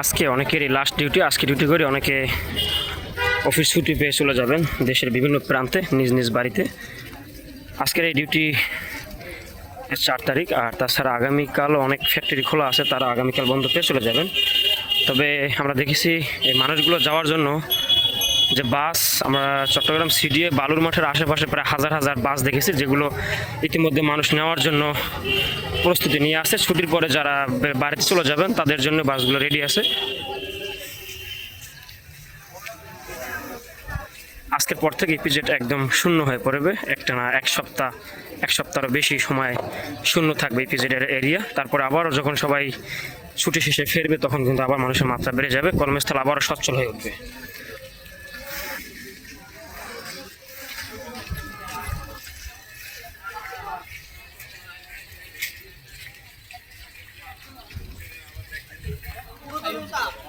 আজকে অনেকেরই last duty আজকে ডিউটি করে অনেকে অফিস ছুটি পেয়ে চলে যাবেন দেশের বিভিন্ন প্রান্তে, নিজ নিজ বাড়িতে। আজকের এই ডিউটি চার তারিখ, আর তাছাড়া আগামীকালও অনেক ফ্যাক্টরি খোলা আছে, তারা আগামীকাল বন্ধ পেয়ে চলে যাবেন। তবে আমরা দেখেছি এই মানুষগুলো যাওয়ার জন্য যে বাস আমরা চট্টগ্রাম সিডিএ বালুর মাঠের আশেপাশে প্রায় হাজার হাজার বাস দেখেছি, যেগুলো ইতিমধ্যে মানুষ নেওয়ার জন্য প্রস্তুতি নিয়ে আসছে ছুটির পরে যারা বাড়িতে চলে যাবেন, তাদের জন্য বাসগুলো রেডি আছে। আজকের পর থেকে ইপিজেড একদম শূন্য হয়ে পড়বে। একটা না, এক সপ্তাহ, এক সপ্তাহেরও বেশি সময় শূন্য থাকবে ইপিজেডের এরিয়া তারপরে আবারও যখন সবাই ছুটি শেষে ফিরবে, তখন কিন্তু আবার মানুষের মাত্রা বেড়ে যাবে। কর্মস্থল আবারও সচ্ছল হয়ে উঠবে। Yeah.